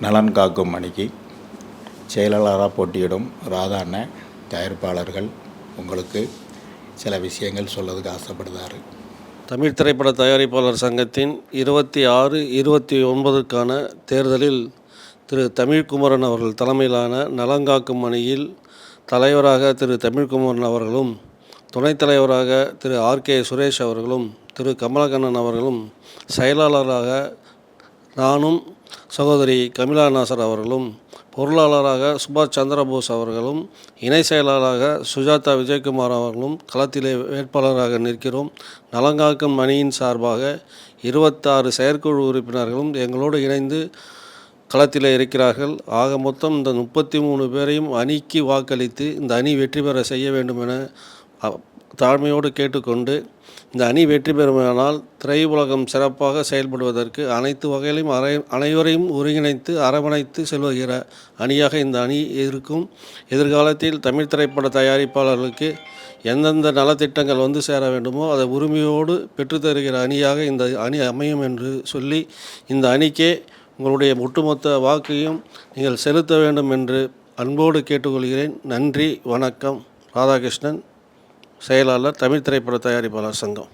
நலன் காக்கும் அணிக்கு செயலாளராக போட்டியிடும் ராதா அண்ணன் தயாரிப்பாளர்கள் உங்களுக்கு சில விஷயங்கள் சொல்லதுக்கு ஆசைப்படுகிறார் தமிழ் திரைப்பட தயாரிப்பாளர் சங்கத்தின் இருபத்தி ஆறு இருபத்தி ஒன்பதுக்கான தேர்தலில் திரு தமிழ்குமரன் அவர்கள் தலைமையிலான நலங்காக்கும் அணியில் தலைவராக திரு தமிழ்குமரன் அவர்களும் துணைத் தலைவராக திரு ஆர்கே சுரேஷ் அவர்களும் திரு கமலகண்ணன் அவர்களும் செயலாளராக நானும் சகோதரி கமிலா நாசர் அவர்களும் பொருளாளராக சுபாஷ் சந்திரபோஸ் அவர்களும் இணை செயலாளராக சுஜாதா விஜயகுமார் அவர்களும் களத்திலே வேட்பாளராக நிற்கிறோம். நலங்காக்கும் அணியின் சார்பாக இருபத்தாறு செயற்குழு உறுப்பினர்களும் எங்களோடு இணைந்து களத்தில் இருக்கிறார்கள். ஆக மொத்தம் இந்த முப்பத்தி மூணு பேரையும் அணிக்கு வாக்களித்து இந்த அணி வெற்றி பெற செய்ய வேண்டும் என அ- தாழ்மையோடு கேட்டுக்கொண்டு இந்த அணி வெற்றி பெறுமானால் திரையுலகம் சிறப்பாக செயல்படுவதற்கு அனைத்து வகையிலும் அரை அனைவரையும் ஒருங்கிணைத்து அரவணைத்து செல்வகிற அணியாக இந்த அணி இருக்கும். எதிர்காலத்தில் தமிழ் திரைப்பட தயாரிப்பாளர்களுக்கு எந்தெந்த நலத்திட்டங்கள் வந்து சேர வேண்டுமோ அதை உரிமையோடு பெற்றுத்தருகிற அணியாக இந்த அணி அமையும் என்று சொல்லி இந்த அணிக்கே உங்களுடைய ஒட்டுமொத்த வாக்கையும் நீங்கள் செலுத்த வேண்டும் என்று அன்போடு கேட்டுக்கொள்கிறேன். நன்றி வணக்கம். ராதாகிருஷ்ணன். செயலாளர் தமிழ் திரைப்பட தயாரிப்பாளர் சங்கம்.